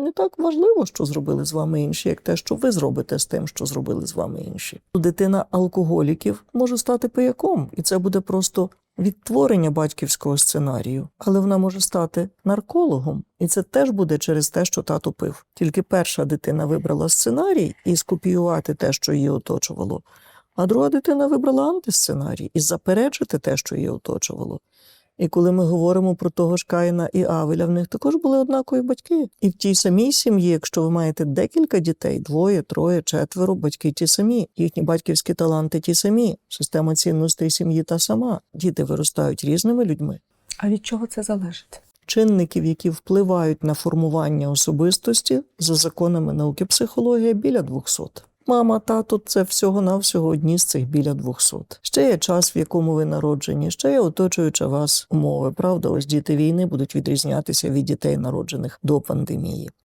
не так важливо, що зробили з вами інші, як те, що ви зробите з тим, що зробили з вами інші. Дитина алкоголіків може стати пияком, і це буде просто відтворення батьківського сценарію, але вона може стати наркологом, і це теж буде через те, що тато пив. Тільки перша дитина вибрала сценарій і скопіювати те, що її оточувало. А друга дитина вибрала антисценарій і заперечити те, що її оточувало. І коли ми говоримо про того ж Каїна і Авеля, в них також були однакові батьки. І в тій самій сім'ї, якщо ви маєте декілька дітей, двоє, троє, четверо, батьки ті самі, їхні батьківські таланти ті самі, система цінностей сім'ї та сама. Діти виростають різними людьми. А від чого це залежить? Чинників, які впливають на формування особистості за законами науки психологія, біля 200. Мама, тато це всього-навсього одні з цих біля 200. Ще є час, в якому ви народжені, ще є оточуюча вас умови. Правда, ось діти війни будуть відрізнятися від дітей, народжених до пандемії.